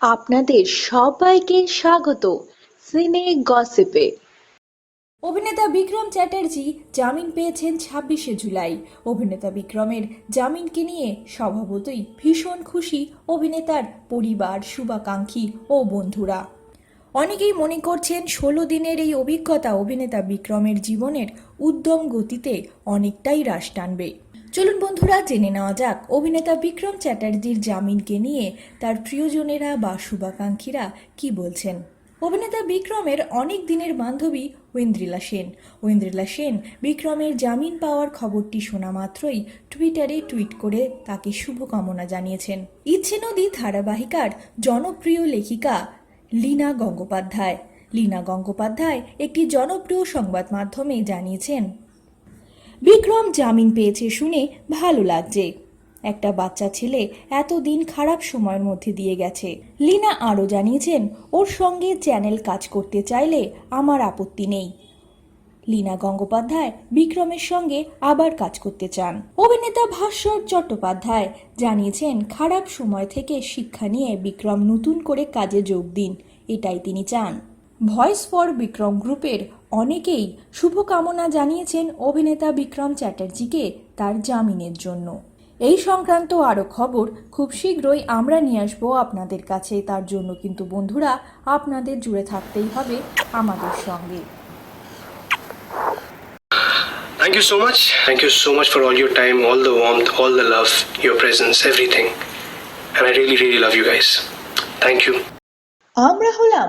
আপনাদের সবাইকে স্বাগত সিনে গসিপে। অভিনেতা বিক্রম চ্যাটার্জি জামিন পেয়েছেন ছাব্বিশে জুলাই। অভিনেতা বিক্রমের জামিনকে নিয়ে স্বভাবতই ভীষণ খুশি অভিনেতার পরিবার, শুভাকাঙ্ক্ষী ও বন্ধুরা। অনেকেই মনে করছেন ষোলো দিনের এই অভিজ্ঞতা অভিনেতা বিক্রমের জীবনের উদ্যম গতিতে অনেকটাই হ্রাস টানবে। চলুন বন্ধুরা, জেনে নেওয়া যাক। অভিনেতা বিক্রম চ্যাটার্জির জামিনকে নিয়ে তার প্রিয়জনেরা বা শুভাকাঙ্ক্ষীরা কি বলছেন? অভিনেতা বিক্রমের অনেক দিনের বান্ধবী ঐন্দ্রিলা সেন। ঐন্দ্রিলা সেন বিক্রমের জামিন পাওয়ার খবরটি শোনা মাত্রই টুইটারে টুইট করে তাকে শুভকামনা জানিয়েছেন। ইচ্ছে নদী ধারাবাহিকার জনপ্রিয় লেখিকা লীনা গঙ্গোপাধ্যায়। লীনা গঙ্গোপাধ্যায় একটি জনপ্রিয় সংবাদ মাধ্যমে জানিয়েছেন বিক্রম জামিন পেয়েছে শুনে ভালো লাগছে। একটা বাচ্চা ছেলে এতদিন খারাপ সময়ের মধ্যে দিয়ে গেছে। লিনা আরও জানিয়েছেন, ওর সঙ্গে চ্যানেল কাজ করতে চাইলে আমার আপত্তি নেই। লীনা গঙ্গোপাধ্যায় বিক্রমের সঙ্গে আবার কাজ করতে চান। অভিনেতা ভাস্বর চট্টোপাধ্যায় জানিয়েছেন, খারাপ সময় থেকে শিক্ষা নিয়ে বিক্রম নতুন করে কাজে যোগ দিন। এটাই তিনি চান। ভয়েস ফর বিক্রম গ্রুপের অনেকেই শুভকামনা জানিয়েছেন অভিনেতা বিক্রম চ্যাটার্জিকে তার জামিনের জন্য এই সংক্রান্ত আরও খবর খুব শীঘ্রই আমরা নিয়ে আসব আপনাদের কাছে তার জন্য কিন্তু বন্ধুরা আপনাদের জুড়ে থাকতেই হবে আমাদের সঙ্গে Thank you so much. Thank you so much for all your time, all the warmth, all the love, your presence, everything. And I really, really love you guys. Thank you. আমরা হলাম